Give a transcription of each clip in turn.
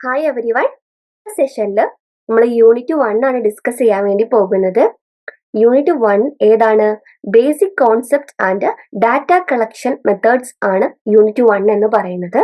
Hi every one സെഷനിൽ നമ്മൾ unit one ആണ് ഡിസ്കസ് ചെയ്യാൻ വേണ്ടി പോകുന്നത്. യൂണിറ്റ് വൺ ഏതാണ്? Basic concept and data collection methods ആണ് യൂണിറ്റ് വൺ എന്ന് പറയുന്നത്.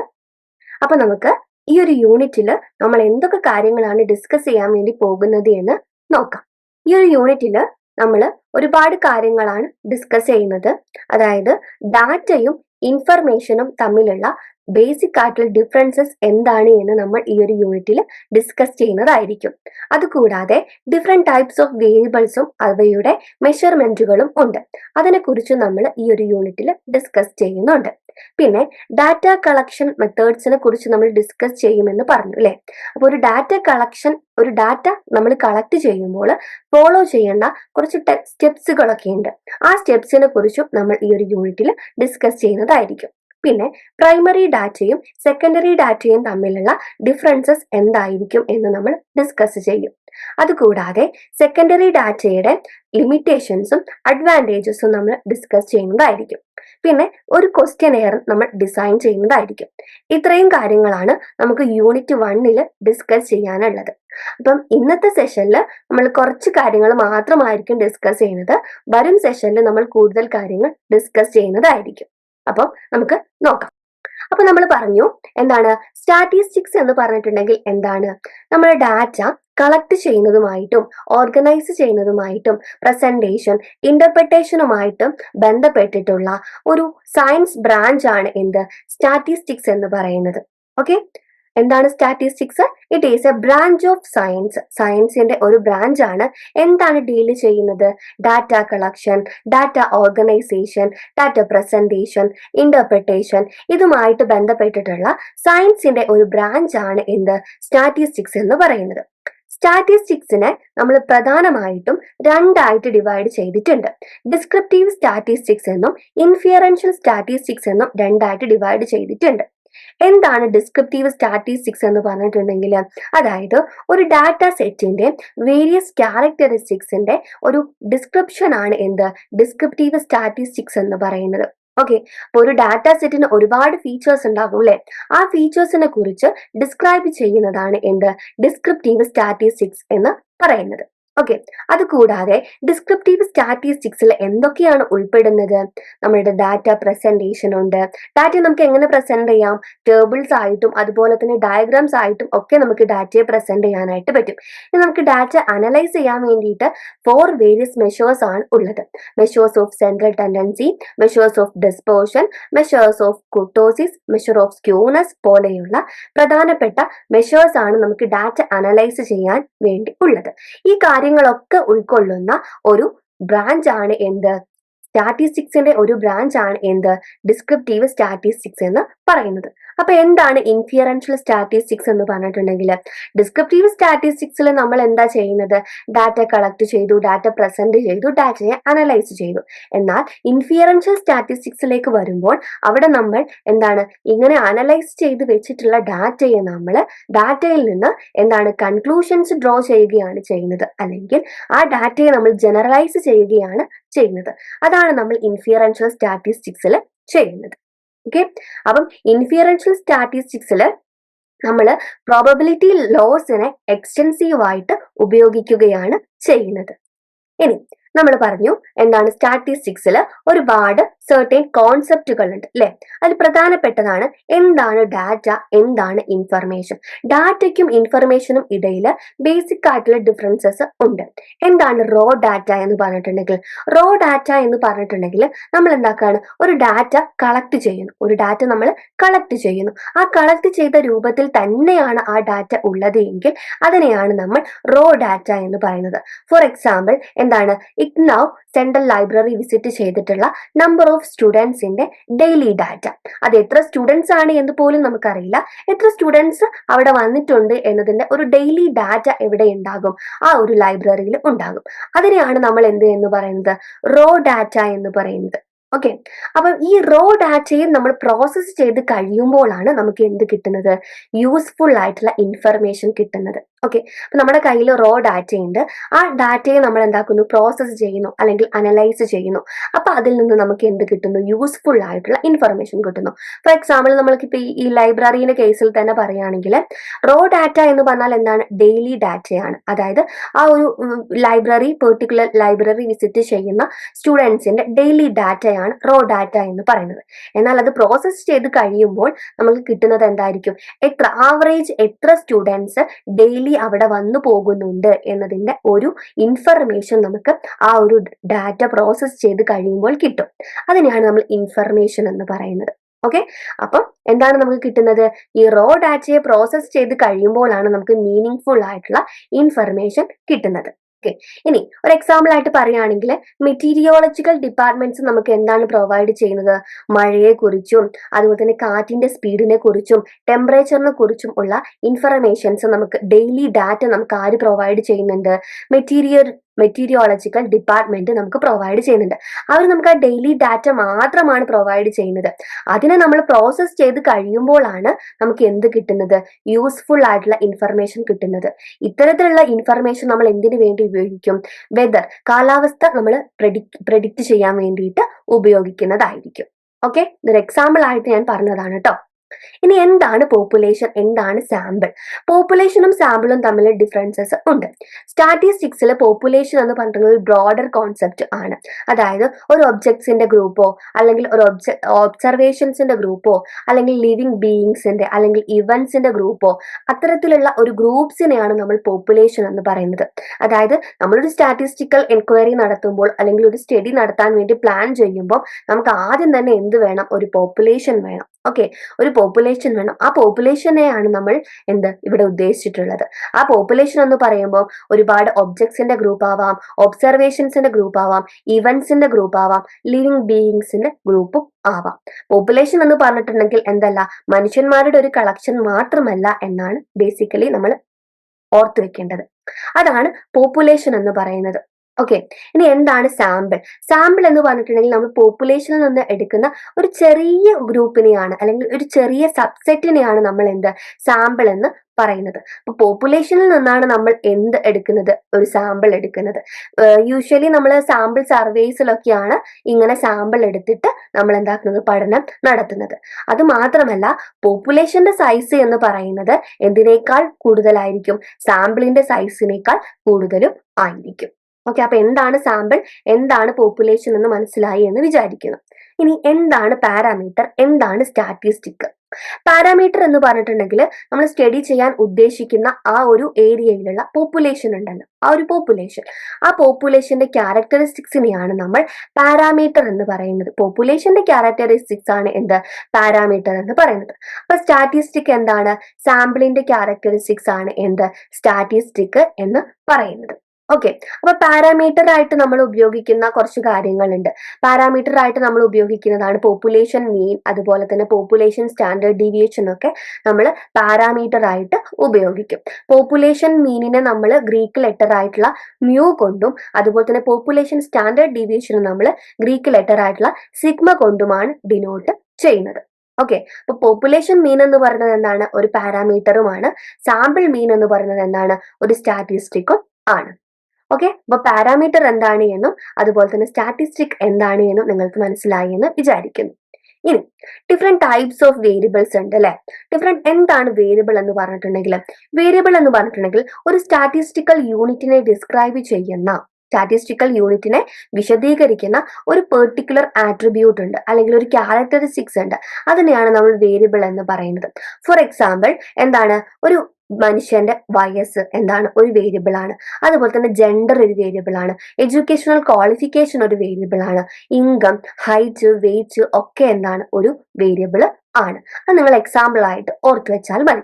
അപ്പൊ നമുക്ക് ഈ ഒരു യൂണിറ്റിൽ നമ്മൾ എന്തൊക്കെ കാര്യങ്ങളാണ് ഡിസ്കസ് ചെയ്യാൻ വേണ്ടി പോകുന്നത് എന്ന് നോക്കാം. ഈ ഒരു യൂണിറ്റിൽ നമ്മൾ ഒരുപാട് കാര്യങ്ങളാണ് ഡിസ്കസ് ചെയ്യുന്നത്. അതായത് ഡാറ്റയും ഇൻഫർമേഷനും തമ്മിലുള്ള ബേസിക് ആയിട്ടുള്ള ഡിഫറൻസസ് എന്താണ് എന്ന് നമ്മൾ ഈ ഒരു യൂണിറ്റിൽ ഡിസ്കസ് ചെയ്യുന്നതായിരിക്കും. അതുകൂടാതെ ഡിഫറെന്റ് ടൈപ്സ് ഓഫ് വേരിയബിൾസും അവയുടെ മെഷർമെന്റുകളും ഉണ്ട്. അതിനെക്കുറിച്ച് നമ്മൾ ഈ ഒരു യൂണിറ്റിൽ ഡിസ്കസ് ചെയ്യുന്നുണ്ട്. പിന്നെ ഡാറ്റ കളക്ഷൻ മെത്തേഡ്സിനെ കുറിച്ച് നമ്മൾ ഡിസ്കസ് ചെയ്യുമെന്ന് പറഞ്ഞു അല്ലേ അപ്പോൾ ഒരു ഡാറ്റ കളക്ഷൻ ഒരു ഡാറ്റ നമ്മൾ കളക്ട് ചെയ്യുമ്പോൾ ഫോളോ ചെയ്യേണ്ട കുറച്ച് സ്റ്റെപ്സുകളൊക്കെ ഉണ്ട്. ആ സ്റ്റെപ്സിനെ കുറിച്ചും നമ്മൾ ഈ ഒരു യൂണിറ്റിൽ ഡിസ്കസ് ചെയ്യുന്നതായിരിക്കും. പിന്നെ പ്രൈമറി ഡാറ്റയും സെക്കൻഡറി ഡാറ്റയും തമ്മിലുള്ള ഡിഫറൻസസ് എന്തായിരിക്കും എന്ന് നമ്മൾ ഡിസ്കസ് ചെയ്യും. അതുകൂടാതെ സെക്കൻഡറി ഡാറ്റയുടെ ലിമിറ്റേഷൻസും അഡ്വാന്റേജസും നമ്മൾ ഡിസ്കസ് ചെയ്യുന്നതായിരിക്കും. പിന്നെ ഒരു ക്വസ്റ്റ്യൻ എയർ നമ്മൾ ഡിസൈൻ ചെയ്യുന്നതായിരിക്കും. ഇത്രയും കാര്യങ്ങളാണ് നമുക്ക് യൂണിറ്റ് വണ്ണിൽ ഡിസ്കസ് ചെയ്യാനുള്ളത്. അപ്പം ഇന്നത്തെ സെഷനിൽ നമ്മൾ കുറച്ച് കാര്യങ്ങൾ മാത്രമായിരിക്കും ഡിസ്കസ് ചെയ്യുന്നത്. വരും സെഷനിൽ നമ്മൾ കൂടുതൽ കാര്യങ്ങൾ ഡിസ്കസ് ചെയ്യുന്നതായിരിക്കും. അപ്പം നമുക്ക് നോക്കാം. അപ്പൊ നമ്മൾ പറഞ്ഞു എന്താണ് സ്റ്റാറ്റിസ്റ്റിക്സ് എന്ന് പറഞ്ഞിട്ടുണ്ടെങ്കിൽ എന്താണ്? നമ്മൾ ഡാറ്റ കളക്ട് ചെയ്യുന്നതുമായിട്ടും ഓർഗനൈസ് ചെയ്യുന്നതുമായിട്ടും പ്രസന്റേഷൻ ഇന്റർപ്രിട്ടേഷനുമായിട്ടും ബന്ധപ്പെട്ടിട്ടുള്ള ഒരു സയൻസ് ബ്രാഞ്ച് ആണ് എന്ത്? സ്റ്റാറ്റിസ്റ്റിക്സ് എന്ന് പറയുന്നത്. ഓക്കെ എന്താണ് statistics it is a branch of science സയൻസിന്റെ ഒരു ബ്രാഞ്ച് ആണ്. എന്താണ് ഡീൽ ചെയ്യുന്നത്? Data collection data organisation data presentation interpretation ഇതുമായിട്ട് ബന്ധപ്പെട്ടിട്ടുള്ള സയൻസിന്റെ ഒരു ബ്രാഞ്ച് ആണ് എന്ത്? സ്റ്റാറ്റിസ്റ്റിക്സ് എന്ന് പറയുന്നത്. സ്റ്റാറ്റിസ്റ്റിക്സിനെ നമ്മൾ പ്രധാനമായിട്ടും രണ്ടായിട്ട് ഡിവൈഡ് ചെയ്തിട്ടുണ്ട്. ഡിസ്ക്രിപ്റ്റീവ് സ്റ്റാറ്റിസ്റ്റിക്സ് എന്നും ഇൻഫിയറൻഷ്യൽ സ്റ്റാറ്റിസ്റ്റിക്സ് എന്നും രണ്ടായിട്ട് ഡിവൈഡ് ചെയ്തിട്ടുണ്ട്. എന്താണ് ഡിസ്ക്രിപ്റ്റീവ് സ്റ്റാറ്റിസ്റ്റിക്സ് എന്ന് പറഞ്ഞിട്ടുണ്ടെങ്കിൽ അതായത് ഒരു ഡാറ്റ സെറ്റിന്റെ വേരിയസ് ക്യാരക്ടറിസ്റ്റിക്സിന്റെ ഒരു ഡിസ്ക്രിപ്ഷൻ ആണ് എന്ത്? ഡിസ്ക്രിപ്റ്റീവ് സ്റ്റാറ്റിസ്റ്റിക്സ് എന്ന് പറയുന്നത്. ഓക്കെ അപ്പോൾ ഒരു ഡാറ്റ സെറ്റിന് ഒരുപാട് ഫീച്ചേഴ്സ് ഉണ്ടാകും അല്ലെ? ആ ഫീച്ചേഴ്സിനെ കുറിച്ച് ഡിസ്ക്രൈബ് ചെയ്യുന്നതാണ് എന്ത്? ഡിസ്ക്രിപ്റ്റീവ് സ്റ്റാറ്റിസ്റ്റിക്സ് എന്ന് പറയുന്നത്. ഓക്കെ അതുകൂടാതെ ഡിസ്ക്രിപ്റ്റീവ് സ്റ്റാറ്റിസ്റ്റിക്സിൽ എന്തൊക്കെയാണ് ഉൾപ്പെടുന്നത്? നമ്മുടെ ഡാറ്റ പ്രസന്റേഷൻ ഉണ്ട്. ഡാറ്റ നമുക്ക് എങ്ങനെ പ്രസന്റ് ചെയ്യാം? ടേബിൾസ് ആയിട്ടും അതുപോലെ തന്നെ ഡയഗ്രാംസ് ആയിട്ടും ഒക്കെ നമുക്ക് ഡാറ്റയെ പ്രസന്റ് ചെയ്യാനായിട്ട് പറ്റും. ഇനി നമുക്ക് ഡാറ്റ അനലൈസ് ചെയ്യാൻ വേണ്ടിയിട്ട് ഫോർ വേരിയസ് മെഷേഴ്സ് ആണ് ഉള്ളത്. Measures of central tendency measures of dispersion measures of kurtosis measure of skewness പോലെയുള്ള പ്രധാനപ്പെട്ട മെഷേഴ്സ് ആണ് നമുക്ക് ഡാറ്റ അനലൈസ് ചെയ്യാൻ വേണ്ടി ഉള്ളത്. ഈ കാര്യം കാര്യങ്ങളൊക്കെ ഉൾക്കൊള്ളുന്ന ഒരു ബ്രാഞ്ച് ആണ് എന്ത്? സ്റ്റാറ്റിസ്റ്റിക്സിന്റെ ഒരു ബ്രാഞ്ച് ആണ് എന്ത്? ഡിസ്ക്രിപ്റ്റീവ് സ്റ്റാറ്റിസ്റ്റിക്സ് എന്ന് പറയുന്നത്. അപ്പൊ എന്താണ് ഇൻഫിയറൻഷ്യൽ സ്റ്റാറ്റിസ്റ്റിക്സ് എന്ന് പറഞ്ഞിട്ടുണ്ടെങ്കിൽ ഡിസ്ക്രിപ്റ്റീവ് സ്റ്റാറ്റിസ്റ്റിക്സിൽ നമ്മൾ എന്താ ചെയ്യുന്നത്? ഡാറ്റ കളക്ട് ചെയ്തു ഡാറ്റ പ്രസന്റ് ചെയ്തു ഡാറ്റയെ അനലൈസ് ചെയ്തു. എന്നാൽ ഇൻഫിയറൻഷ്യൽ സ്റ്റാറ്റിസ്റ്റിക്സിലേക്ക് വരുമ്പോൾ അവിടെ നമ്മൾ എന്താണ്? ഇങ്ങനെ അനലൈസ് ചെയ്ത് വെച്ചിട്ടുള്ള ഡാറ്റയെ നമ്മൾ ഡാറ്റയിൽ നിന്ന് എന്താണ്? കൺക്ലൂഷൻസ് ഡ്രോ ചെയ്യുകയാണ് ചെയ്യുന്നത്. അല്ലെങ്കിൽ ആ ഡാറ്റയെ നമ്മൾ ജനറലൈസ് ചെയ്യുകയാണ് ചെയ്യുന്നത്. അതാണ് നമ്മൾ ഇൻഫിയറൻഷ്യൽ സ്റ്റാറ്റിസ്റ്റിക്സിൽ ചെയ്യുന്നത്. ഓക്കെ അപ്പം ഇൻഫിയറൻഷ്യൽ സ്റ്റാറ്റിസ്റ്റിക്സിൽ നമ്മൾ പ്രോബബിലിറ്റി ലോസിനെ എക്സ്റ്റെൻസീവ് ആയിട്ട് ഉപയോഗിക്കുകയാണ് ചെയ്യുന്നത്. ഇനി നമ്മൾ പറഞ്ഞു എന്താണ് സ്റ്റാറ്റിസ്റ്റിക്സിൽ ഒരുപാട് സെർട്ടൈൻ കോൺസെപ്റ്റുകൾ ഉണ്ട് അല്ലെ അതിൽ പ്രധാനപ്പെട്ടതാണ് എന്താണ് ഡാറ്റ എന്താണ് ഇൻഫർമേഷൻ ഡാറ്റയ്ക്കും ഇൻഫർമേഷനും ഇടയിൽ ബേസിക് ആയിട്ടുള്ള ഡിഫറൻസസ് ഉണ്ട്. എന്താണ് റോ ഡാറ്റ എന്ന് പറഞ്ഞിട്ടുണ്ടെങ്കിൽ റോ ഡാറ്റ എന്ന് പറഞ്ഞിട്ടുണ്ടെങ്കിൽ നമ്മൾ എന്താക്കാണ്? ഒരു ഡാറ്റ കളക്ട് ചെയ്യുന്നു. ഒരു ഡാറ്റ നമ്മൾ കളക്ട് ചെയ്യുന്നു. ആ കളക്ട് ചെയ്ത രൂപത്തിൽ തന്നെയാണ് ആ ഡാറ്റ ഉള്ളത് എങ്കിൽ അതിനെയാണ് നമ്മൾ റോ ഡാറ്റ എന്ന് പറയുന്നത്. ഫോർ എക്സാമ്പിൾ എന്താണ്? ഇഗ്നൗ സെൻട്രൽ ലൈബ്രറി വിസിറ്റ് ചെയ്തിട്ടുള്ള നമ്പർ ഓഫ് സ്റ്റുഡൻസിന്റെ ഡെയിലി ഡാറ്റ അത് എത്ര സ്റ്റുഡൻസ് ആണ് എന്ന് പോലും നമുക്കറിയില്ല. എത്ര സ്റ്റുഡൻസ് അവിടെ വന്നിട്ടുണ്ട് എന്നതിന്റെ ഒരു ഡെയിലി ഡാറ്റ എവിടെ ഉണ്ടാകും? ആ ഒരു ലൈബ്രറിയിൽ ഉണ്ടാകും. അതിനെയാണ് നമ്മൾ എന്ത് എന്ന് പറയുന്നത്? റോ ഡാറ്റ എന്ന് പറയുന്നത്. ഓക്കെ അപ്പം ഈ റോ ഡാറ്റയെ നമ്മൾ പ്രോസസ്സ് ചെയ്ത് കഴിയുമ്പോഴാണ് നമുക്ക് എന്ത് കിട്ടുന്നത്? യൂസ്ഫുൾ ആയിട്ടുള്ള ഇൻഫർമേഷൻ കിട്ടുന്നത്. ഓക്കെ അപ്പൊ നമ്മുടെ കയ്യിൽ റോ ഡാറ്റയുണ്ട് ആ ഡാറ്റയെ നമ്മൾ എന്താക്കുന്നു? പ്രോസസ്സ് ചെയ്യുന്നു. അല്ലെങ്കിൽ അനലൈസ് ചെയ്യുന്നു. അപ്പൊ അതിൽ നിന്ന് നമുക്ക് എന്ത് കിട്ടുന്നു? യൂസ്ഫുൾ ആയിട്ടുള്ള ഇൻഫർമേഷൻ കിട്ടുന്നു. ഫോർ എക്സാമ്പിൾ നമ്മൾക്കിപ്പോൾ ഈ ലൈബ്രറീന്റെ കേസിൽ തന്നെ പറയുകയാണെങ്കിൽ റോ ഡാറ്റ എന്ന് പറഞ്ഞാൽ എന്താണ്? ഡെയിലി ഡാറ്റയാണ് അതായത് ആ ഒരു ലൈബ്രറി പെർട്ടിക്കുലർ ലൈബ്രറി വിസിറ്റ് ചെയ്യുന്ന സ്റ്റുഡൻസിന്റെ ഡെയിലി ഡാറ്റയാണ് റോ ഡാറ്റ എന്ന് പറയുന്നത്. എന്നാൽ അത് പ്രോസസ്സ് ചെയ്ത് കഴിയുമ്പോൾ നമുക്ക് കിട്ടുന്നത് എന്തായിരിക്കും? എത്ര ആവറേജ് എത്ര സ്റ്റുഡൻസ് ഡെയിലി അവിടെ വന്നു പോകുന്നുണ്ട് എന്നതിന്റെ ഒരു ഇൻഫർമേഷൻ നമുക്ക് ആ ഒരു ഡാറ്റ പ്രോസസ്സ് ചെയ്ത് കഴിയുമ്പോൾ കിട്ടും. അതിനെയാണ് നമ്മൾ ഇൻഫർമേഷൻ എന്ന് പറയുന്നത്. ഓക്കെ അപ്പം എന്താണ് നമുക്ക് കിട്ടുന്നത്? ഈ റോ ഡാറ്റയെ പ്രോസസ്സ് ചെയ്ത് കഴിയുമ്പോഴാണ് നമുക്ക് മീനിങ് ഫുൾ ആയിട്ടുള്ള ഇൻഫർമേഷൻ കിട്ടുന്നത്. ഓക്കെ ഇനി ഒരു എക്സാമ്പിൾ ആയിട്ട് പറയുകയാണെങ്കിൽ മെറ്റീരിയോളജിക്കൽ ഡിപ്പാർട്ട്മെന്റ്സ് നമുക്ക് എന്താണ് പ്രൊവൈഡ് ചെയ്യുന്നത്? മഴയെ കുറിച്ചും അതുപോലെ തന്നെ കാറ്റിന്റെ സ്പീഡിനെ കുറിച്ചും ടെമ്പറേച്ചറിനെ കുറിച്ചും ഉള്ള ഇൻഫർമേഷൻസ് നമുക്ക് ഡെയിലി ഡാറ്റ നമുക്ക് ആര് പ്രൊവൈഡ് ചെയ്യുന്നുണ്ട്? മെറ്റീരിയൽ മെറ്റീരിയോളജിക്കൽ ഡിപ്പാർട്ട്മെന്റ് നമുക്ക് പ്രൊവൈഡ് ചെയ്യുന്നുണ്ട്. അവർ നമുക്ക് ആ ഡെയിലി ഡാറ്റ മാത്രമാണ് പ്രൊവൈഡ് ചെയ്യുന്നത്. അതിനെ നമ്മൾ പ്രോസസ്സ് ചെയ്ത് കഴിയുമ്പോഴാണ് നമുക്ക് എന്ത് കിട്ടുന്നത്? യൂസ്ഫുൾ ആയിട്ടുള്ള ഇൻഫർമേഷൻ കിട്ടുന്നത്. ഇത്തരത്തിലുള്ള ഇൻഫർമേഷൻ നമ്മൾ എന്തിനു വേണ്ടി ഉപയോഗിക്കും? വെദർ കാലാവസ്ഥ നമ്മൾ പ്രഡിക്റ്റ് ചെയ്യാൻ വേണ്ടിയിട്ട് ഉപയോഗിക്കുന്നതായിരിക്കും. ഓക്കെ ഇതൊരു എക്സാമ്പിൾ ആയിട്ട് ഞാൻ പറഞ്ഞതാണ് കേട്ടോ. ഇനി എന്താണ് പോപ്പുലേഷൻ എന്താണ് സാമ്പിൾ പോപ്പുലേഷനും സാമ്പിളും തമ്മിൽ ഡിഫറൻസസ് ഉണ്ട്. സ്റ്റാറ്റിസ്റ്റിക്സിൽ പോപ്പുലേഷൻ എന്ന് പറഞ്ഞിട്ടുള്ള ഒരു ബ്രോഡർ കോൺസെപ്റ്റ് ആണ്. അതായത് ഒരു ഒബ്ജക്ട്സിന്റെ ഗ്രൂപ്പോ അല്ലെങ്കിൽ ഒരു ഒബ്ജ ഒബ്സർവേഷൻസിന്റെ ഗ്രൂപ്പോ അല്ലെങ്കിൽ ലിവിങ് ബീയിങ്സിന്റെ അല്ലെങ്കിൽ ഇവന്റ്സിന്റെ ഗ്രൂപ്പോ അത്തരത്തിലുള്ള ഒരു ഗ്രൂപ്പ്സിനെയാണ് നമ്മൾ പോപ്പുലേഷൻ എന്ന് പറയുന്നത്. അതായത് നമ്മളൊരു സ്റ്റാറ്റിസ്റ്റിക്കൽ എൻക്വയറി നടത്തുമ്പോൾ അല്ലെങ്കിൽ ഒരു സ്റ്റഡി നടത്താൻ വേണ്ടി പ്ലാൻ ചെയ്യുമ്പോൾ നമുക്ക് ആദ്യം തന്നെ എന്ത് വേണം? ഒരു പോപ്പുലേഷൻ വേണം. ഓക്കെ ഒരു പോപ്പുലേഷൻ വേണം. ആ പോപ്പുലേഷനെയാണ് നമ്മൾ എന്ത് ഇവിടെ ഉദ്ദേശിച്ചിട്ടുള്ളത്. ആ പോപ്പുലേഷൻ എന്ന് പറയുമ്പോൾ ഒരുപാട് ഒബ്ജക്ട്സിന്റെ ഗ്രൂപ്പ് ആവാം ഒബ്സർവേഷൻസിന്റെ ഗ്രൂപ്പ് ആവാം ഇവന്റ്സിന്റെ ഗ്രൂപ്പ് ആവാം ലിവിങ് ബീയിങ്സിന്റെ ഗ്രൂപ്പും ആവാം. പോപ്പുലേഷൻ എന്ന് പറഞ്ഞിട്ടുണ്ടെങ്കിൽ എന്തല്ല മനുഷ്യന്മാരുടെ ഒരു കളക്ഷൻ മാത്രമല്ല എന്നാണ് ബേസിക്കലി നമ്മൾ ഓർത്തു വെക്കേണ്ടത്. അതാണ് പോപ്പുലേഷൻ എന്ന് പറയുന്നത്. ഓക്കെ ഇനി എന്താണ് സാമ്പിൾ സാമ്പിൾ എന്ന് പറഞ്ഞിട്ടുണ്ടെങ്കിൽ നമ്മൾ പോപ്പുലേഷനിൽ നിന്ന് എടുക്കുന്ന ഒരു ചെറിയ ഗ്രൂപ്പിനെയാണ് അല്ലെങ്കിൽ ഒരു ചെറിയ സബ്സെറ്റിനെയാണ് നമ്മൾ എന്ത്? സാമ്പിൾ എന്ന് പറയുന്നത്. അപ്പൊ പോപ്പുലേഷനിൽ നിന്നാണ് നമ്മൾ എന്ത് എടുക്കുന്നത്? ഒരു സാമ്പിൾ എടുക്കുന്നത്. യൂഷ്വലി നമ്മൾ സാമ്പിൾ സർവേസിലൊക്കെയാണ് ഇങ്ങനെ സാമ്പിൾ എടുത്തിട്ട് നമ്മൾ എന്താക്കുന്നത്? പഠനം നടത്തുന്നത്. അത് മാത്രമല്ല പോപ്പുലേഷന്റെ സൈസ് എന്ന് പറയുന്നത് എന്തിനേക്കാൾ കൂടുതലായിരിക്കും? സാമ്പിളിന്റെ സൈസിനേക്കാൾ കൂടുതലും ആയിരിക്കും. ഓക്കെ അപ്പൊ എന്താണ് സാമ്പിൾ എന്താണ് പോപ്പുലേഷൻ എന്ന് മനസ്സിലായി എന്ന് വിചാരിക്കുന്നു. ഇനി എന്താണ് പാരാമീറ്റർ എന്താണ് സ്റ്റാറ്റിസ്റ്റിക് പാരാമീറ്റർ എന്ന് പറഞ്ഞിട്ടുണ്ടെങ്കിൽ നമ്മൾ സ്റ്റഡി ചെയ്യാൻ ഉദ്ദേശിക്കുന്ന ആ ഒരു ഏരിയയിലുള്ള പോപ്പുലേഷൻ ഉണ്ടല്ലോ. ആ ഒരു പോപ്പുലേഷൻ ആ പോപ്പുലേഷന്റെ ക്യാരക്ടറിസ്റ്റിക്സിനെയാണ് നമ്മൾ പാരാമീറ്റർ എന്ന് പറയുന്നത്. പോപ്പുലേഷന്റെ ക്യാരക്ടറിസ്റ്റിക്സ് ആണ് എന്ത്? പാരാമീറ്റർ എന്ന് പറയുന്നത്. അപ്പൊ സ്റ്റാറ്റിസ്റ്റിക് എന്താണ്? സാമ്പിളിന്റെ ക്യാരക്ടറിസ്റ്റിക്സ് ആണ് എന്ത്? സ്റ്റാറ്റിസ്റ്റിക് എന്ന് പറയുന്നത്. ഓക്കെ അപ്പൊ പാരാമീറ്റർ ആയിട്ട് നമ്മൾ ഉപയോഗിക്കുന്ന കുറച്ച് കാര്യങ്ങളുണ്ട്. പാരാമീറ്റർ ആയിട്ട് നമ്മൾ ഉപയോഗിക്കുന്നതാണ് പോപ്പുലേഷൻ മീൻ അതുപോലെ തന്നെ പോപ്പുലേഷൻ സ്റ്റാൻഡേർഡ് ഡീവിയേഷൻ ഒക്കെ നമ്മൾ പാരാമീറ്റർ ആയിട്ട് ഉപയോഗിക്കും പോപ്പുലേഷൻ മീനിനെ നമ്മൾ ഗ്രീക്ക് ലെറ്റർ ആയിട്ടുള്ള മ്യൂ കൊണ്ടും അതുപോലെ തന്നെ പോപ്പുലേഷൻ സ്റ്റാൻഡേർഡ് ഡീവിയേഷൻ നമ്മൾ ഗ്രീക്ക് ലെറ്റർ ആയിട്ടുള്ള സിഗ്മ കൊണ്ടുമാണ് ഡിനോട്ട് ചെയ്യുന്നത്. ഓക്കെ അപ്പൊ പോപ്പുലേഷൻ മീൻ എന്ന് പറയുന്നത് എന്താണ്? ഒരു പാരാമീറ്ററുമാണ്. സാമ്പിൾ മീൻ എന്ന് പറയുന്നത് എന്താണ്? ഒരു സ്റ്റാറ്റിസ്റ്റിക്കും ആണ്. ഓക്കെ അപ്പൊ പാരാമീറ്റർ എന്താണ് എന്നും അതുപോലെ തന്നെ സ്റ്റാറ്റിസ്റ്റിക് എന്താണ് എന്നും നിങ്ങൾക്ക് മനസ്സിലായി എന്ന് വിചാരിക്കുന്നു. ഇനി ഡിഫറെന്റ് ടൈപ്സ് ഓഫ് വേരിയബിൾസ് ഉണ്ട് അല്ലെ? ഡിഫറെന്റ് എന്താണ് വേരിയബിൾ എന്ന് പറഞ്ഞിട്ടുണ്ടെങ്കിൽ വേരിയബിൾ എന്ന് പറഞ്ഞിട്ടുണ്ടെങ്കിൽ ഒരു സ്റ്റാറ്റിസ്റ്റിക്കൽ യൂണിറ്റിനെ ഡിസ്ക്രൈബ് ചെയ്യുന്ന സ്റ്റാറ്റിസ്റ്റിക്കൽ യൂണിറ്റിനെ വിശദീകരിക്കുന്ന ഒരു പെർട്ടിക്കുലർ ആട്രിബ്യൂട്ട് ഉണ്ട് അല്ലെങ്കിൽ ഒരു ക്യാരക്ടറിസ്റ്റിക്സ് ഉണ്ട്. അതിനെയാണ് നമ്മൾ വേരിയബിൾ എന്ന് പറയുന്നത്. ഫോർ എക്സാമ്പിൾ എന്താണ്? ഒരു മനുഷ്യന്റെ വയസ്സ് എന്താണ്? ഒരു വേരിയബിൾ ആണ്. അതുപോലെ തന്നെ ജെൻഡർ ഒരു വേരിയബിൾ ആണ്. എഡ്യൂക്കേഷണൽ ക്വാളിഫിക്കേഷൻ ഒരു വേരിയബിൾ ആണ്. ഇൻകം ഹൈറ്റ് വെയിറ്റ് ഒക്കെ എന്താണ്? ഒരു വേരിയബിൾ ആണ്. അത് നിങ്ങൾ എക്സാമ്പിൾ ആയിട്ട് ഓർത്തു വെച്ചാൽ മതി.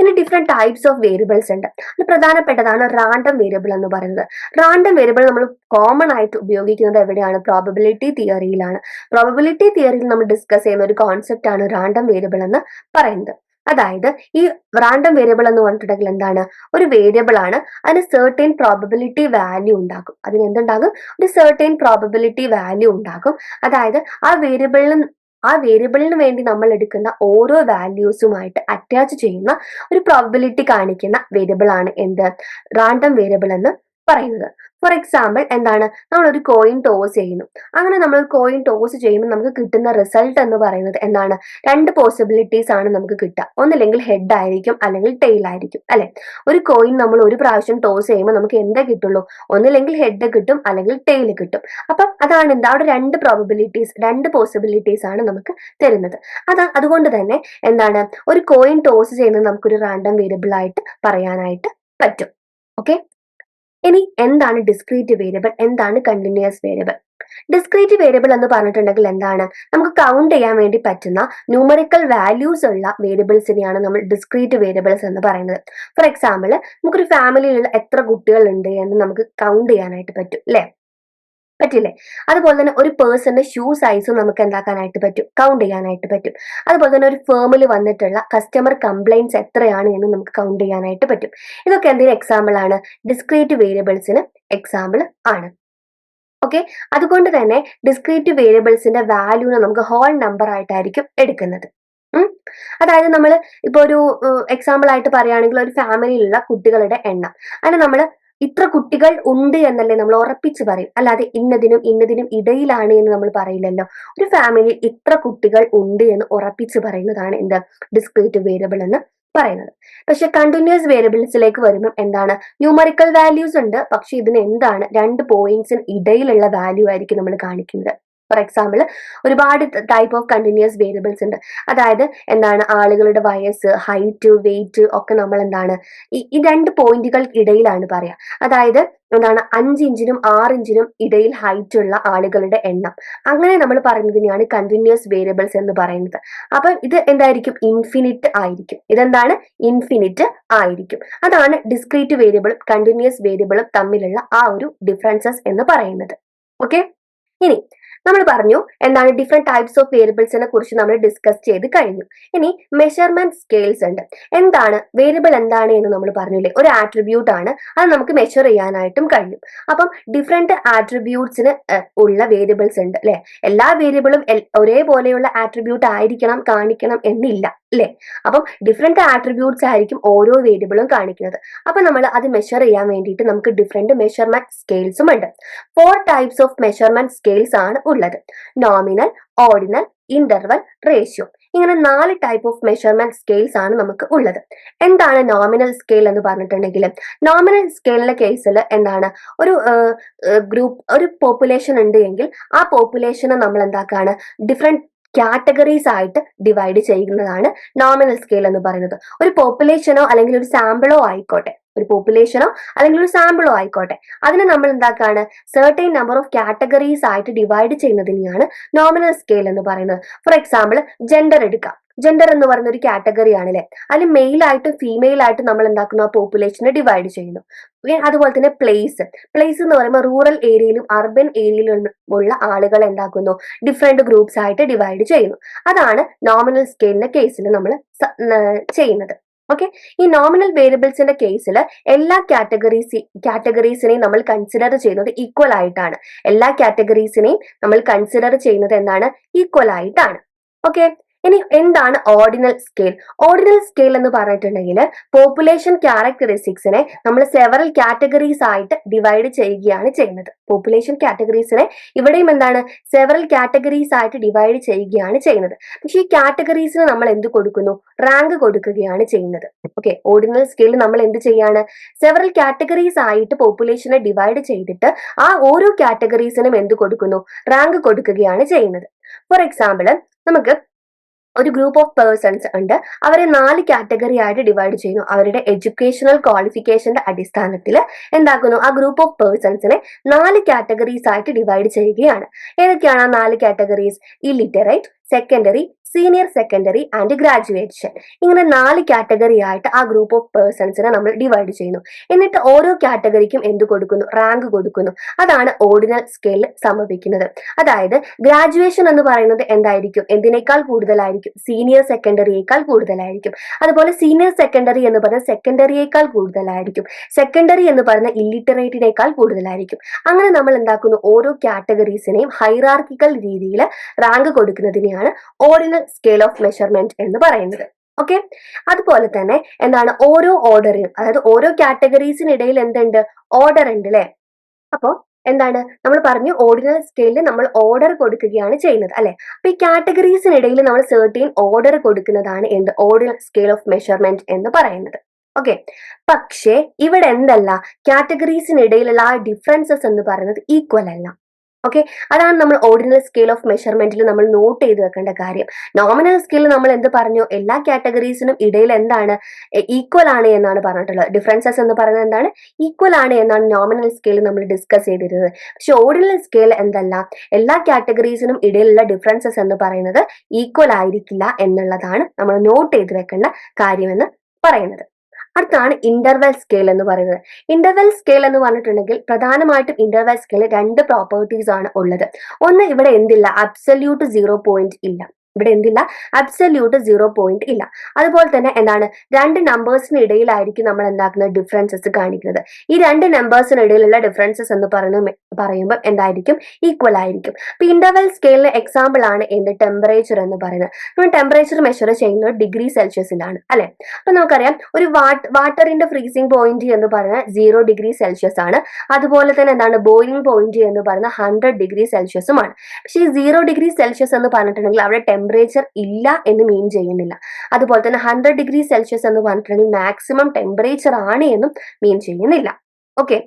ഇനി ഡിഫറെന്റ് ടൈപ്സ് ഓഫ് വേരിയബിൾസ് ഉണ്ട്. അത് പ്രധാനപ്പെട്ടതാണ് റാൻഡം വേരിയബിൾ എന്ന് പറയുന്നത്. റാൻഡം വേരിയബിൾ നമ്മൾ കോമൺ ആയിട്ട് ഉപയോഗിക്കുന്നത് എവിടെയാണ്? പ്രോബബിലിറ്റി തിയറിയിലാണ് പ്രോബബിലിറ്റി തിയറിയിൽ നമ്മൾ ഡിസ്കസ് ചെയ്യുന്ന ഒരു കോൺസെപ്റ്റ് ആണ് റാൻഡം വേരിയബിൾ എന്ന് പറയുന്നത്. അതായത് ഈ റാൻഡം വേരിയബിൾ എന്ന് പറഞ്ഞിട്ടുണ്ടെങ്കിൽ എന്താണ്? ഒരു വേരിയബിൾ ആണ്. അതിന് സെർട്ടൈൻ പ്രോബബിലിറ്റി വാല്യൂ ഉണ്ടാകും. അതിന് എന്തുണ്ടാകും? ഒരു സെർട്ടൈൻ പ്രോബബിലിറ്റി വാല്യൂ ഉണ്ടാകും. അതായത് ആ വേരിയബിളിൽ ആ വേരിയബിളിന് വേണ്ടി നമ്മൾ എടുക്കുന്ന ഓരോ വാല്യൂസുമായിട്ട് അറ്റാച്ച് ചെയ്യുന്ന ഒരു പ്രോബബിലിറ്റി കാണിക്കുന്ന വേരിയബിൾ ആണ് എന്ത്? റാൻഡം വേരിയബിൾ എന്ന് പറയുന്നത്. ഫോർ എക്സാമ്പിൾ എന്താണ്? നമ്മൾ ഒരു കോയിൻ ടോസ് ചെയ്യുന്നു. അങ്ങനെ നമ്മൾ കോയിൻ ടോസ് ചെയ്യുമ്പോൾ നമുക്ക് കിട്ടുന്ന റിസൾട്ട് എന്ന് പറയുന്നത് എന്താണ്? രണ്ട് പോസിബിലിറ്റീസ് ആണ് നമുക്ക് കിട്ടുക. ഒന്നില്ലെങ്കിൽ ഹെഡ് ആയിരിക്കും അല്ലെങ്കിൽ ടെയിൽ ആയിരിക്കും അല്ലെ? ഒരു കോയിൻ നമ്മൾ ഒരു പ്രാവശ്യം ടോസ് ചെയ്യുമ്പോൾ നമുക്ക് എന്താ കിട്ടുള്ളൂ? ഒന്നില്ലെങ്കിൽ ഹെഡ് കിട്ടും അല്ലെങ്കിൽ ടെയിൽ കിട്ടും. അപ്പം അതാണ് എന്താ? അവിടെ രണ്ട് പ്രോബിലിറ്റീസ് രണ്ട് പോസിബിലിറ്റീസ് ആണ് നമുക്ക് തരുന്നത്. അത് അതുകൊണ്ട് തന്നെ എന്താണ്? ഒരു കോയിൻ ടോസ് ചെയ്യുന്നത് നമുക്കൊരു റാൻഡം വേരിയബിൾ ആയിട്ട് പറയാനായിട്ട് പറ്റും. ഓക്കെ ഇനി എന്താണ് ഡിസ്ക്രീറ്റ് വേരിയബിൾ എന്താണ് കണ്ടിന്യൂസ് വേരിയബിൾ ഡിസ്ക്രീറ്റ് വേരിയബിൾ എന്ന് പറഞ്ഞിട്ടുണ്ടെങ്കിൽ എന്താണ്? നമുക്ക് കൗണ്ട് ചെയ്യാൻ വേണ്ടി പറ്റുന്ന ന്യൂമറിക്കൽ വാല്യൂസ് ഉള്ള വേരിയബിൾസിനെയാണ് നമ്മൾ ഡിസ്ക്രീറ്റ് വേരിയബിൾസ് എന്ന് പറയുന്നത്. ഫോർ എക്സാമ്പിൾ നമുക്കൊരു ഫാമിലിയിലുള്ള എത്ര കുട്ടികളുണ്ട് എന്ന് നമുക്ക് കൗണ്ട് ചെയ്യാനായിട്ട് പറ്റും അല്ലേ പറ്റില്ലേ? അതുപോലെ തന്നെ ഒരു പേഴ്സന്റെ ഷൂ സൈസും നമുക്ക് എന്താക്കാനായിട്ട് പറ്റും? കൗണ്ട് ചെയ്യാനായിട്ട് പറ്റും. അതുപോലെ തന്നെ ഒരു ഫേമിൽ വന്നിട്ടുള്ള കസ്റ്റമർ കംപ്ലൈന്റ്സ് എത്രയാണ് എന്ന് നമുക്ക് കൗണ്ട് ചെയ്യാനായിട്ട് പറ്റും. ഇതൊക്കെ എന്തെങ്കിലും എക്സാമ്പിൾ ആണ്? ഡിസ്ക്രീറ്റ് വേരിയബിൾസിന് എക്സാമ്പിൾ ആണ്. ഓക്കെ അതുകൊണ്ട് തന്നെ ഡിസ്ക്രീറ്റ് വേരിയബിൾസിന്റെ വാല്യൂനെ നമുക്ക് ഹോൾ നമ്പർ ആയിട്ടായിരിക്കും എടുക്കുന്നത്. അതായത് നമ്മൾ ഇപ്പോൾ ഒരു എക്സാമ്പിൾ ആയിട്ട് പറയുകയാണെങ്കിൽ ഒരു ഫാമിലിയിലുള്ള കുട്ടികളുടെ എണ്ണം. അതിന് നമ്മൾ ഇത്ര കുട്ടികൾ ഉണ്ട് എന്നല്ലേ നമ്മൾ ഉറപ്പിച്ച് പറയും. അല്ലാതെ ഇന്നതിനും ഇന്നതിനും ഇടയിലാണ് എന്ന് നമ്മൾ പറയില്ലല്ലോ. ഒരു ഫാമിലി ഇത്ര കുട്ടികൾ ഉണ്ട് എന്ന് ഉറപ്പിച്ച് പറയുന്നതാണ് എന്ത് ഡിസ്ക്രീറ്റ് വേരിയബിൾ എന്ന് പറയുന്നത്. പക്ഷെ കണ്ടിന്യൂസ് വേരിയബിൾസിലേക്ക് വരുമ്പോൾ എന്താണ്? ന്യൂമറിക്കൽ വാല്യൂസ് ഉണ്ട്. പക്ഷെ ഇതിന് എന്താണ്? രണ്ട് പോയിന്റ്സിന് ഇടയിലുള്ള വാല്യൂ ആയിരിക്കും നമ്മൾ കാണിക്കുന്നത്. ഫോർ എക്സാമ്പിൾ ഒരുപാട് ടൈപ്പ് ഓഫ് കണ്ടിന്യൂസ് വേരിയബിൾസ് ഉണ്ട്. അതായത് എന്താണ് ആളുകളുടെ വയസ്സ് ഹൈറ്റ് വെയിറ്റ് ഒക്കെ നമ്മൾ എന്താണ് ഈ രണ്ട് പോയിന്റുകൾ ഇടയിലാണ് പറയാ. അതായത് എന്താണ് അഞ്ച് ഇഞ്ചിനും ആറ് ഇഞ്ചിനും ഇടയിൽ ഹൈറ്റ് ഉള്ള ആളുകളുടെ എണ്ണം. അങ്ങനെ നമ്മൾ പറയുന്നതിനെയാണ് കണ്ടിന്യൂസ് വേരിയബിൾസ് എന്ന് പറയുന്നത്. അപ്പൊ ഇത് എന്തായിരിക്കും? ഇൻഫിനിറ്റ് ആയിരിക്കും. ഇതെന്താണ്? ഇൻഫിനിറ്റ് ആയിരിക്കും. അതാണ് ഡിസ്ക്രീറ്റ് വേരിയബിളും കണ്ടിന്യൂസ് വേരിയബിളും തമ്മിലുള്ള ആ ഒരു ഡിഫറൻസസ് എന്ന് പറയുന്നത്. ഓക്കെ ഇനി നമ്മൾ പറഞ്ഞു എന്താണ് ഡിഫറെന്റ് ടൈപ്സ് ഓഫ് വേരിയബിൾസിനെ കുറിച്ച് നമ്മൾ ഡിസ്കസ് ചെയ്ത് കഴിഞ്ഞു. ഇനി മെഷർമെന്റ് സ്കെയിൽസ് ഉണ്ട്. എന്താണ്? വേരിയബിൾ എന്താണ് എന്ന് നമ്മൾ പറഞ്ഞില്ലേ? ഒരു ആട്രിബ്യൂട്ട് ആണ്. അത് നമുക്ക് മെഷർ ചെയ്യാനായിട്ടും കഴിയും. അപ്പം ഡിഫറെന്റ് ആട്രിബ്യൂട്ട്സിന് ഉള്ള വേരിയബിൾസ് ഉണ്ട് അല്ലെ? എല്ലാ വേരിയബിളും ഒരേപോലെയുള്ള ആട്രിബ്യൂട്ട് ആയിരിക്കണം കാണിക്കണം എന്നില്ല അല്ലെ? അപ്പം ഡിഫറെന്റ് ആട്രിബ്യൂട്ട്സ് ആയിരിക്കും ഓരോ വേരിയബിളും കാണിക്കുന്നത്. അപ്പൊ നമ്മൾ അത് മെഷർ ചെയ്യാൻ വേണ്ടിയിട്ട് നമുക്ക് ഡിഫറെന്റ് മെഷർമെന്റ് സ്കെയിൽസും ഉണ്ട്. Four types of measurement scales ആണ് ഉള്ളത്. നോമിനൽ ഓർഡിനൽ ഇന്റർവൽ റേഷ്യോ ഇങ്ങനെ നാല് ടൈപ്പ് ഓഫ് മെഷർമെന്റ് സ്കെയിൽസ് ആണ് നമുക്ക് ഉള്ളത്. എന്താണ് നോമിനൽ സ്കെയിൽ എന്ന് പറഞ്ഞിട്ടുണ്ടെങ്കിൽ നോമിനൽ സ്കെയിലിന്റെ കേസിൽ എന്താണ്? ഒരു ഗ്രൂപ്പ് ഒരു പോപ്പുലേഷൻ ഉണ്ട് എങ്കിൽ ആ പോപ്പുലേഷനെ നമ്മൾ എന്താക്കാണ്? ഡിഫറെന്റ് കാറ്റഗറീസ് ആയിട്ട് ഡിവൈഡ് ചെയ്യുന്നതാണ് നോമിനൽ സ്കെയിൽ എന്ന് പറയുന്നത്. ഒരു പോപ്പുലേഷനോ അല്ലെങ്കിൽ ഒരു സാമ്പിളോ ആയിക്കോട്ടെ. ഒരു പോപ്പുലേഷനോ അല്ലെങ്കിൽ ഒരു സാമ്പിളോ ആയിക്കോട്ടെ. അതിനെ നമ്മൾ എന്താക്കാണ്? സെർട്ടൈൻ നമ്പർ ഓഫ് കാറ്റഗറീസ് ആയിട്ട് ഡിവൈഡ് ചെയ്യുന്നതിനെയാണ് നോമിനൽ സ്കെയിൽ എന്ന് പറയുന്നത്. ഫോർ എക്സാമ്പിൾ ജെൻഡർ എടുക്കാം. ജെൻഡർ എന്ന് പറയുന്ന ഒരു കാറ്റഗറി ആണല്ലേ? അതിൽ മെയിൽ ആയിട്ട് ഫീമെയിൽ ആയിട്ട് നമ്മൾ എന്താക്കുന്നു? ആ പോപ്പുലേഷനെ ഡിവൈഡ് ചെയ്യുന്നു. അതുപോലെ തന്നെ പ്ലേസ് പ്ലേസ് എന്ന് പറയുമ്പോൾ റൂറൽ ഏരിയയിലും അർബൻ ഏരിയയിലും ഉള്ള ആളുകൾ എന്താക്കുന്നു? ഡിഫറെന്റ് ഗ്രൂപ്പ്സ് ആയിട്ട് ഡിവൈഡ് ചെയ്യുന്നു. അതാണ് നോമിനൽ സ്കെയിലിന്റെ കേസിൽ നമ്മൾ ചെയ്യുന്നത്. ഓക്കെ ഈ നോമിനൽ വേരിയബിൾസിന്റെ കേസിൽ എല്ലാ കാറ്റഗറീസ് കാറ്റഗറീസിനെയും നമ്മൾ കൺസിഡർ ചെയ്യുന്നത് ഈക്വൽ ആയിട്ടാണ്. എല്ലാ കാറ്റഗറീസിനെയും നമ്മൾ കൺസിഡർ ചെയ്യുന്നത് എന്താണ്? ഈക്വൽ ആയിട്ടാണ്. ഓക്കെ ഇനി എന്താണ് ഓർഡിനൽ സ്കെയിൽ ഓർഡിനൽ സ്കെയിൽ എന്ന് പറഞ്ഞിട്ടുണ്ടെങ്കിൽ പോപ്പുലേഷൻ ക്യാരക്ടറിസ്റ്റിക്സിനെ നമ്മൾ സെവറൽ കാറ്റഗറീസ് ആയിട്ട് ഡിവൈഡ് ചെയ്യുകയാണ് ചെയ്യുന്നത്. പോപ്പുലേഷൻ കാറ്റഗറീസിനെ ഇവിടെയും എന്താണ്? സെവറൽ കാറ്റഗറീസ് ആയിട്ട് ഡിവൈഡ് ചെയ്യുകയാണ് ചെയ്യുന്നത്. പക്ഷേ ഈ കാറ്റഗറീസിന് നമ്മൾ എന്ത് കൊടുക്കുന്നു? റാങ്ക് കൊടുക്കുകയാണ് ചെയ്യുന്നത്. ഓക്കെ ഓർഡിനൽ സ്കെയിൽ നമ്മൾ എന്ത് ചെയ്യാണ്? സെവറൽ കാറ്റഗറീസ് ആയിട്ട് പോപ്പുലേഷനെ ഡിവൈഡ് ചെയ്തിട്ട് ആ ഓരോ കാറ്റഗറീസിനും എന്ത് കൊടുക്കുന്നു? റാങ്ക് കൊടുക്കുകയാണ് ചെയ്യുന്നത്. ഫോർ എക്സാമ്പിൾ നമുക്ക് ഒരു ഗ്രൂപ്പ് ഓഫ് പേഴ്സൺസ് ഉണ്ട്. അവരെ നാല് കാറ്റഗറി ആയിട്ട് ഡിവൈഡ് ചെയ്യുന്നു. അവരുടെ എഡ്യൂക്കേഷണൽ ക്വാളിഫിക്കേഷന്റെ അടിസ്ഥാനത്തിൽ എന്താക്കുന്നു? ആ ഗ്രൂപ്പ് ഓഫ് പേഴ്സൺസിനെ നാല് കാറ്റഗറീസ് ആയിട്ട് ഡിവൈഡ് ചെയ്യുകയാണ്. ഏതൊക്കെയാണ് ആ നാല് categories illiterate secondary senior secondary and graduation ഇങ്ങനെ നാല് കാറ്റഗറി ആയിട്ട് ആ ഗ്രൂപ്പ് ഓഫ് പേഴ്സൺസിനെ നമ്മൾ ഡിവൈഡ് ചെയ്യുന്നു. എന്നിട്ട് ഓരോ കാറ്റഗറിക്കും എന്ത് കൊടുക്കുന്നു? റാങ്ക് കൊടുക്കുന്നു. അതാണ് ഓർഡിനൽ സ്കെയിലിൽ സംഭവിക്കുന്നത് അതായത് ഗ്രാജുവേഷൻ എന്ന് പറയുന്നത് എന്തായിരിക്കും? എന്തിനേക്കാൾ കൂടുതലായിരിക്കും? സീനിയർ സെക്കൻഡറിയേക്കാൾ കൂടുതലായിരിക്കും. അതുപോലെ സീനിയർ സെക്കൻഡറി എന്ന് പറയുന്നത് സെക്കൻഡറിയേക്കാൾ കൂടുതലായിരിക്കും. സെക്കൻഡറി എന്ന് പറഞ്ഞ ഇല്ലിറ്ററേറ്റിനേക്കാൾ കൂടുതലായിരിക്കും. അങ്ങനെ നമ്മൾ എന്താക്കുന്നു? ഓരോ കാറ്റഗറീസിനെയും ഹൈറാർക്കിക്കൽ രീതിയിൽ റാങ്ക് കൊടുക്കുന്നതിനെയാണ് ഓർഡിനൽ സ്കെയിൽ ഓഫ് മെഷർമെന്റ് എന്ന് പറയുന്നത്. ഓക്കെ അതുപോലെ തന്നെ എന്താണ് ഓരോ ഓർഡറിനും അതായത് ഓരോ കാറ്റഗറീസിനിടയിൽ എന്തുണ്ട്? ഓർഡർ ഉണ്ട് അല്ലെ അപ്പോ എന്താണ്? നമ്മൾ പറഞ്ഞു ഓർഡിനൽ സ്കെയിലിൽ നമ്മൾ ഓർഡർ കൊടുക്കുകയാണ് ചെയ്യുന്നത് അല്ലെ? അപ്പൊ ഈ കാറ്റഗറീസിനിടയിൽ നമ്മൾ സെർട്ടീൻ ഓർഡർ കൊടുക്കുന്നതാണ് എന്ത്? ഓർഡിനൽ സ്കെയിൽ ഓഫ് മെഷർമെന്റ് എന്ന് പറയുന്നത്. ഓക്കെ പക്ഷേ ഇവിടെ എന്തല്ല? കാറ്റഗറീസിനിടയിലുള്ള ആ ഡിഫറൻസസ് എന്ന് പറയുന്നത് ഈക്വൽ അല്ല. ഓക്കെ അതാണ് നമ്മൾ ഓർഡിനൽ സ്കെയിൽ ഓഫ് മെഷർമെന്റിൽ നമ്മൾ നോട്ട് ചെയ്ത് വെക്കേണ്ട കാര്യം. നോമിനൽ സ്കെയിൽ നമ്മൾ എന്ത് പറഞ്ഞു? എല്ലാ കാറ്റഗറീസിനും ഇടയിൽ എന്താണ്? ഈക്വൽ ആണ് എന്നാണ് പറഞ്ഞിട്ടുള്ളത്. ഡിഫറൻസസ് എന്ന് പറയുന്നത് എന്താണ്? ഈക്വൽ ആണ് എന്നാണ് നോമിനൽ സ്കെയിൽ നമ്മൾ ഡിസ്കസ് ചെയ്തിരുന്നത്. പക്ഷെ ഓർഡിനൽ സ്കെയിൽ എന്തല്ല? എല്ലാ കാറ്റഗറീസിനും ഇടയിലുള്ള ഡിഫറൻസസ് എന്ന് പറയുന്നത് ഈക്വൽ ആയിരിക്കില്ല എന്നുള്ളതാണ് നമ്മൾ നോട്ട് ചെയ്ത് വെക്കേണ്ട കാര്യമെന്ന് പറയുന്നത്. അടുത്താണ് ഇന്റർവെൽ സ്കെയിൽ എന്ന് പറയുന്നത്. ഇന്റർവെൽ സ്കെയിൽ എന്ന് പറഞ്ഞിട്ടുണ്ടെങ്കിൽ പ്രധാനമായിട്ടും ഇന്റർവെൽ സ്കെയിൽ രണ്ട് പ്രോപ്പർട്ടീസ് ആണ് ഉള്ളത്. ഒന്ന് ഇവിടെ എന്തില്ല? അബ്സല്യൂട്ട് സീറോ പോയിന്റ് ഇല്ല. ഇവിടെ എന്തില്ല? അബ്സല്യൂട്ട് സീറോ പോയിന്റ് ഇല്ല. അതുപോലെ തന്നെ എന്താണ്? രണ്ട് നമ്പേഴ്സിന് ഇടയിലായിരിക്കും നമ്മൾ എന്താക്കുന്നത്? ഡിഫറൻസസ് കാണിക്കുന്നത്. ഈ രണ്ട് നമ്പേഴ്സിന് ഇടയിലുള്ള ഡിഫറൻസസ് എന്ന് പറയുന്ന പറയുമ്പോൾ എന്തായിരിക്കും? ഈക്വൽ ആയിരിക്കും. അപ്പൊ ഇന്റർവെൽ സ്കെയിലിന് എക്സാമ്പിൾ ആണ് എന്ത്? ടെമ്പറേച്ചർ എന്ന് പറയുന്നത്. നമ്മൾ ടെമ്പറേച്ചർ മെഷർ ചെയ്യുന്നത് ഡിഗ്രി സെൽഷ്യസിലാണ് അല്ലെ? അപ്പൊ നമുക്കറിയാം ഒരു വാട്ടറിന്റെ ഫ്രീസിംഗ് പോയിന്റ് എന്ന് പറയുന്നത് സീറോ ഡിഗ്രി സെൽഷ്യസ് ആണ്. അതുപോലെ തന്നെ എന്താണ്? ബോയിലിംഗ് പോയിന്റ് എന്ന് പറയുന്നത് ഹൺഡ്രഡ് ഡിഗ്രി സെൽഷ്യസുമാണ് പക്ഷേ ഈ സീറോ ഡിഗ്രി സെൽഷ്യസ് എന്ന് പറഞ്ഞിട്ടുണ്ടെങ്കിൽ അവിടെ ടെമ്പറേച്ചർ ഇല്ല എന്ന് മീൻ ചെയ്യുന്നില്ല. അതുപോലെ തന്നെ ഹൺഡ്രഡ് ഡിഗ്രി സെൽഷ്യസ് എന്ന് പറഞ്ഞിട്ടുണ്ടെങ്കിൽ മാക്സിമം ടെമ്പറേച്ചർ ആണ് എന്നും മീൻ ചെയ്യുന്നില്ല. ഓക്കെ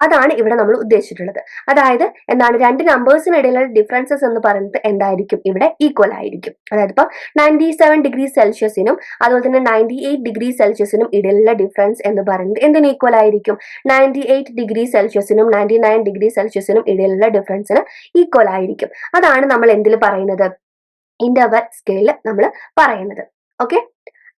അതാണ് ഇവിടെ നമ്മൾ ഉദ്ദേശിച്ചിട്ടുള്ളത്. അതായത് എന്താണ്? രണ്ട് നമ്പേഴ്സിനിടയിലുള്ള ഡിഫറൻസസ് എന്ന് പറയുന്നത് എന്തായിരിക്കും? ഇവിടെ ഈക്വൽ ആയിരിക്കും. അതായത് ഇപ്പം നയന്റി സെവൻ ഡിഗ്രി സെൽഷ്യസിനും അതുപോലെ തന്നെ നയന്റി എയ്റ്റ് ഡിഗ്രി സെൽഷ്യസിനും ഇടയിലുള്ള ഡിഫറൻസ് എന്ന് പറയുന്നത് എന്തിന് ഈക്വൽ ആയിരിക്കും? നയന്റി എയ്റ്റ് ഡിഗ്രി സെൽഷ്യസിനും നയന്റി നയൻ ഡിഗ്രി സെൽഷ്യസിനും ഇടയിലുള്ള ഡിഫറൻസിന് ഈക്വൽ ആയിരിക്കും. അതാണ് നമ്മൾ എന്തിൽ പറയുന്നത്? ഇന്റർവൽ സ്കെയിൽ നമ്മൾ പറയുന്നത്. ഓക്കെ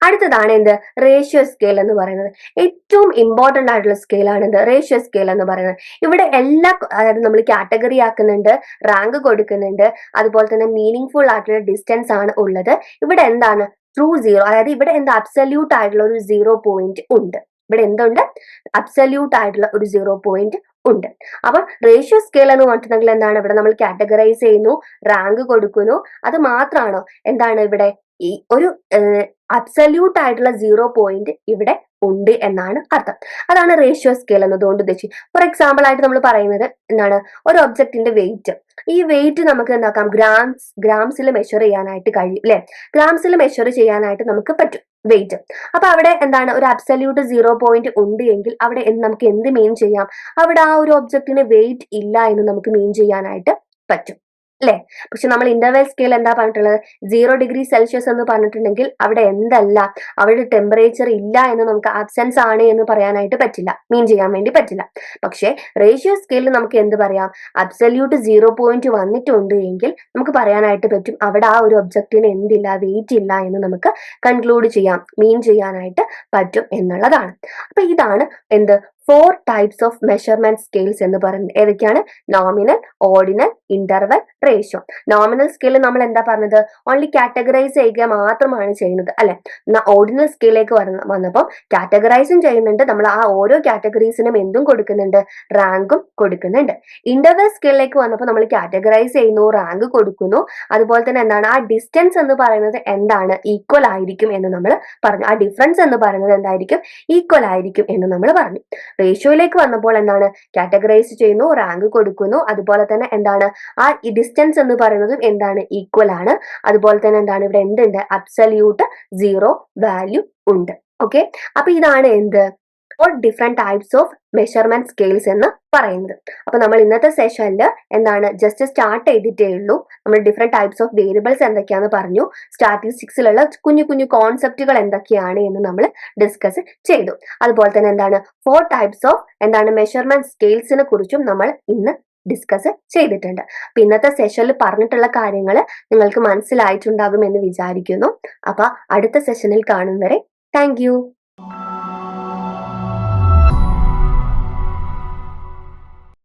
അടുത്തതാണ് എന്ത്? റേഷ്യോ സ്കെയിൽ എന്ന് പറയുന്നത്. ഏറ്റവും ഇമ്പോർട്ടന്റ് ആയിട്ടുള്ള സ്കെയിലാണ് എന്ത്? റേഷ്യോ സ്കെയിൽ എന്ന് പറയുന്നത്. ഇവിടെ എല്ലാ അതായത് നമ്മൾ കാറ്റഗറി ആക്കുന്നുണ്ട് റാങ്ക് കൊടുക്കുന്നുണ്ട് അതുപോലെ തന്നെ മീനിങ് ഫുൾ ആയിട്ടുള്ള ഡിസ്റ്റൻസ് ആണ് ഉള്ളത്. ഇവിടെ എന്താണ്? ട്രൂ സീറോ അതായത് ഇവിടെ എന്താ? അബ്സല്യൂട്ട് ആയിട്ടുള്ള ഒരു സീറോ പോയിന്റ് ഉണ്ട്. ഇവിടെ എന്തുണ്ട്? അബ്സല്യൂട്ട് ആയിട്ടുള്ള ഒരു സീറോ പോയിന്റ് ഉണ്ട്. അപ്പൊ റേഷ്യോ സ്കെയിൽ എന്ന് പറഞ്ഞിട്ടുണ്ടെങ്കിൽ എന്താണ്? ഇവിടെ നമ്മൾ കാറ്റഗറൈസ് ചെയ്യുന്നു റാങ്ക് കൊടുക്കുന്നു. അത് മാത്രമാണോ? എന്താണ് ഇവിടെ? ഈ ഒരു അബ്സല്യൂട്ട് ആയിട്ടുള്ള സീറോ പോയിന്റ് ഇവിടെ ഉണ്ട് എന്നാണ് അർത്ഥം. അതാണ് റേഷ്യോ സ്കെയിൽ എന്നതുകൊണ്ട് ഉദ്ദേശിച്ചു ഫോർ എക്സാമ്പിൾ ആയിട്ട് നമ്മൾ പറയുന്നത് എന്താണ്? ഒരു ഒബ്ജക്റ്റിന്റെ വെയിറ്റ് ഈ വെയിറ്റ് നമുക്ക് എന്താക്കാം? ഗ്രാംസ് ഗ്രാംസിൽ മെഷർ ചെയ്യാനായിട്ട് കഴിയും അല്ലെ ഗ്രാംസിൽ മെഷർ ചെയ്യാനായിട്ട് നമുക്ക് പറ്റും. വെയിറ്റ് അപ്പൊ അവിടെ എന്താണ്? ഒരു അബ്സല്യൂട്ട് സീറോ പോയിന്റ് ഉണ്ട് എങ്കിൽ അവിടെ നമുക്ക് എന്ത് മെയിൻ ചെയ്യാം? അവിടെ ആ ഒരു ഒബ്ജക്റ്റിന് വെയിറ്റ് ഇല്ല എന്ന് നമുക്ക് മെയിൻ ചെയ്യാനായിട്ട് പറ്റും. അല്ലെ? പക്ഷെ നമ്മൾ ഇന്റർവെൽ സ്കെയിൽ എന്താ പറഞ്ഞിട്ടുള്ളത്? സീറോ ഡിഗ്രി സെൽഷ്യസ് എന്ന് പറഞ്ഞിട്ടുണ്ടെങ്കിൽ അവിടെ എന്തല്ല? അവിടെ ടെമ്പറേച്ചർ ഇല്ല എന്ന് നമുക്ക് ആബ്സെൻസ് ആണ് എന്ന് പറയാനായിട്ട് പറ്റില്ല. മീൻ ചെയ്യാൻ വേണ്ടി പറ്റില്ല. പക്ഷെ റേഷ്യോ സ്കെയിലിൽ നമുക്ക് എന്ത് പറയാം? അബ്സല്യൂട്ട് സീറോ പോയിന്റ് വന്നിട്ടുണ്ട് എങ്കിൽ നമുക്ക് പറയാനായിട്ട് പറ്റും അവിടെ ആ ഒരു ഒബ്ജക്റ്റിന് എന്തില്ല വെയിറ്റ് ഇല്ല എന്ന് നമുക്ക് കൺക്ലൂഡ് ചെയ്യാം. മീൻ ചെയ്യാനായിട്ട് പറ്റും എന്നുള്ളതാണ്. അപ്പൊ ഇതാണ് എന്ത് four types of measurement scales എന്ന് പറയുന്നത് ഏതൊക്കെയാണ്? Nominal ordinal interval ratio nominal scale നമ്മൾ എന്താ പറഞ്ഞത്? ഓൺലി കാറ്റഗറൈസ് ചെയ്യുക മാത്രമാണ് ചെയ്യുന്നത് അല്ലെ? ഓർഡിനൽ സ്കെയിലേക്ക് വന്നപ്പോൾ കാറ്റഗറൈസും ചെയ്യുന്നുണ്ട്. നമ്മൾ ആ ഓരോ കാറ്റഗറീസിനും എന്തും കൊടുക്കുന്നുണ്ട്? റാങ്കും കൊടുക്കുന്നുണ്ട്. ഇന്റർവൽ സ്കെയിലേക്ക് വന്നപ്പോൾ നമ്മൾ കാറ്റഗറൈസ് ചെയ്യുന്നു റാങ്ക് കൊടുക്കുന്നു. അതുപോലെ തന്നെ എന്താണ്? ആ ഡിസ്റ്റൻസ് എന്ന് പറയുന്നത് എന്താണ്? ഈക്വൽ ആയിരിക്കും എന്ന് നമ്മൾ പറഞ്ഞു. ആ ഡിഫറൻസ് എന്ന് പറയുന്നത് എന്തായിരിക്കും? ഈക്വൽ ആയിരിക്കും എന്ന് നമ്മൾ പറഞ്ഞു. റേഷ്യോയിലേക്ക് വന്നപ്പോൾ എന്താണ്? കാറ്റഗറൈസ് ചെയ്യുന്നു റാങ്ക് കൊടുക്കുന്നു. അതുപോലെ തന്നെ എന്താണ്? ആ ഡിസ്റ്റൻസ് എന്ന് പറയുന്നതും എന്താണ്? ഈക്വൽ ആണ്. അതുപോലെ തന്നെ എന്താണ്? ഇവിടെ എന്തുണ്ട്? അബ്സല്യൂട്ട് സീറോ വാല്യൂ ഉണ്ട്. ഓക്കെ അപ്പൊ ഇതാണ് എന്ത്? Four different types of measurement scales എന്ന് പറയുന്നത്. അപ്പൊ നമ്മൾ ഇന്നത്തെ സെഷനിൽ എന്താണ് ജസ്റ്റ് സ്റ്റാർട്ട് ചെയ്തിട്ടേ ഉള്ളൂ നമ്മൾ ഡിഫറെന്റ് ടൈപ്സ് ഓഫ് വേരിയബിൾസ് എന്തൊക്കെയാന്ന് പറഞ്ഞു. സ്റ്റാറ്റിസ്റ്റിക്സിലുള്ള കുഞ്ഞു കുഞ്ഞു കോൺസെപ്റ്റുകൾ എന്തൊക്കെയാണ് എന്ന് നമ്മൾ ഡിസ്കസ് ചെയ്തു. അതുപോലെ തന്നെ എന്താണ് ഫോർ ടൈപ്സ് ഓഫ് എന്താണ് മെഷർമെന്റ് സ്കെയിൽസിനെ കുറിച്ചും നമ്മൾ ഇന്ന് ഡിസ്കസ് ചെയ്തിട്ടുണ്ട്. അപ്പൊ ഇന്നത്തെ സെഷനിൽ പറഞ്ഞിട്ടുള്ള കാര്യങ്ങൾ നിങ്ങൾക്ക് മനസ്സിലായിട്ടുണ്ടാകും എന്ന് വിചാരിക്കുന്നു. അപ്പൊ അടുത്ത സെഷനിൽ കാണും വരെ താങ്ക്